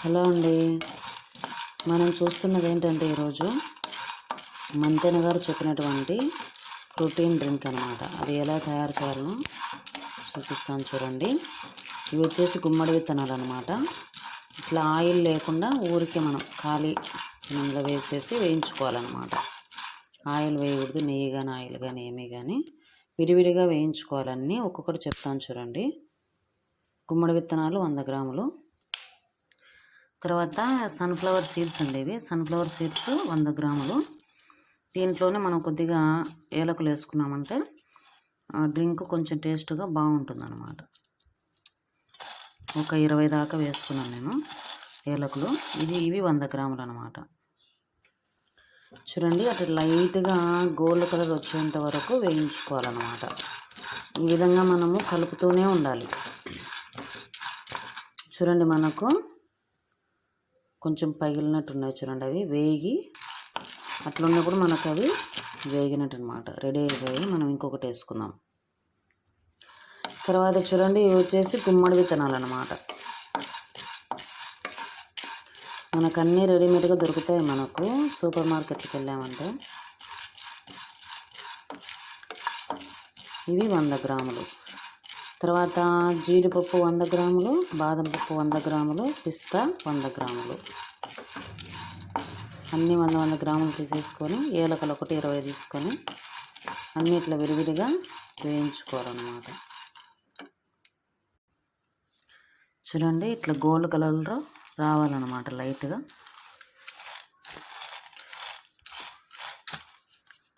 Hello అండి. మనం చూస్తున్నది ఏంటంటే ఈరోజు మంతెన గారు చెప్పినటువంటి ప్రోటీన్ డ్రింక్ అనమాట అది ఎలా తయారు చేయాలో చూపిస్తాను చూడండి. ఇవి వచ్చేసి గుమ్మడి విత్తనాలు అనమాట ఇట్లా ఆయిల్ లేకుండా ఊరికే మనం ఖాళీ నూనెలో వేసేసి వేయించుకోవాలన్నమాట. ఆయిల్ వేయకూడదు నెయ్యి కానీ ఆయిల్ కానీ ఏమీ కానీ విడివిడిగా వేయించుకోవాలన్నీ ఒక్కొక్కటి చెప్తాను చూడండి. గుమ్మడి విత్తనాలు వంద గ్రాములు. తర్వాత సన్ఫ్లవర్ సీడ్స్ అండి ఇవి. సన్ఫ్లవర్ సీడ్స్ వంద గ్రాములు. దీంట్లోనే మనం కొద్దిగా ఏలకులు వేసుకున్నామంటే డ్రింక్ కొంచెం టేస్ట్గా బాగుంటుంది అనమాట ఒక ఇరవై దాకా వేసుకున్నాను నేను ఏలకులు. ఇది ఇవి వంద గ్రాములు అనమాట చూడండి అటు లైట్గా గోల్డ్ కలర్ వచ్చేంత వరకు వేయించుకోవాలన్నమాట. ఈ విధంగా మనము కలుపుతూనే ఉండాలి. చూడండి మనకు కొంచెం పగిలినట్టు ఉన్నాయి చూడండి అవి. వేగి అట్లా ఉన్నప్పుడు మనకు అవి వేగినట్టు అనమాట రెడీ అయిపోయి మనం ఇంకొకటి వేసుకుందాం. తర్వాత చూడండి ఇవి వచ్చేసి గుమ్మడి విత్తనాలు అనమాట మనకు అన్నీ రెడీమేడ్గా దొరుకుతాయి మనకు. సూపర్ మార్కెట్కి వెళ్ళామంటే. ఇవి వంద గ్రాములు. తర్వాత జీడిపప్పు వంద గ్రాములు బాదం పప్పు వంద గ్రాములు పిస్తా వంద గ్రాములు. అన్నీ వంద వంద గ్రాములు తీసేసుకొని ఏలకలు ఒకటి ఇరవై తీసుకొని అన్నిట్లో ఇట్లా విడివిడిగా వేయించుకోవాలన్నమాట. చూడండి ఇట్లా గోల్డ్ కలర్లో రావాలన్నమాట లైట్గా.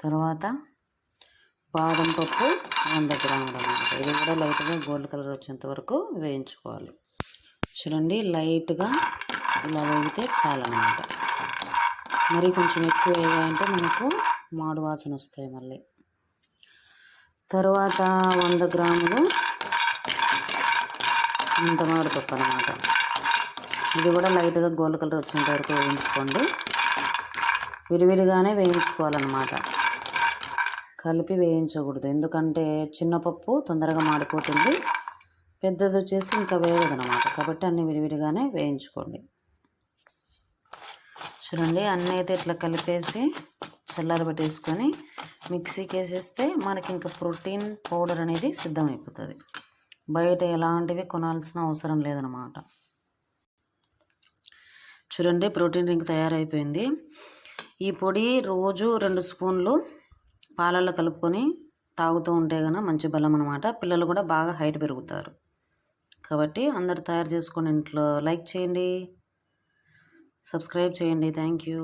తర్వాత బాదం పప్పు వంద గ్రాములు అనమాట. ఇది కూడా లైట్గా గోల్డ్ కలర్ వచ్చేంత వరకు వేయించుకోవాలి. చూడండి లైట్గా ఇలా వేగితే చాలన్నమాట మరి కొంచెం ఎక్కువ వేగాయంటే మనకు మాడు వాసన వస్తాయి మళ్ళీ. తర్వాత వంద గ్రాములు ఇంత పప్పు అనమాట. ఇది కూడా లైట్గా గోల్డ్ కలర్ వచ్చేంత వరకు వేయించుకోండి. విరివిరిగానే వేయించుకోవాలన్నమాట. కలిపి వేయించకూడదు. ఎందుకంటే చిన్న పప్పు తొందరగా మాడిపోతుంది. పెద్దది వచ్చేసి ఇంకా వేయదు అనమాట కాబట్టి అన్ని విడివిడిగానే వేయించుకోండి. చూడండి అన్నీ అయితే ఇట్లా కలిపేసి చల్లారబెట్టేసుకొని మిక్సీకి వేసేస్తే మనకి ఇంకా ప్రోటీన్ పౌడర్ అనేది సిద్ధమైపోతుంది. బయట ఎలాంటివి కొనాల్సిన అవసరం లేదనమాట చూడండి ప్రోటీన్ డ్రింక్ తయారైపోయింది. ఈ పొడి రోజు రెండు స్పూన్లు పాలల్లో కలుపుకొని తాగుతూ ఉంటే కనుక మంచి బలం అనమాట పిల్లలు కూడా బాగా హైట్ పెరుగుతారు. కాబట్టి అందరు తయారు చేసుకొని ఇంట్లో లైక్ చేయండి. సబ్స్క్రైబ్ చేయండి. Thank you.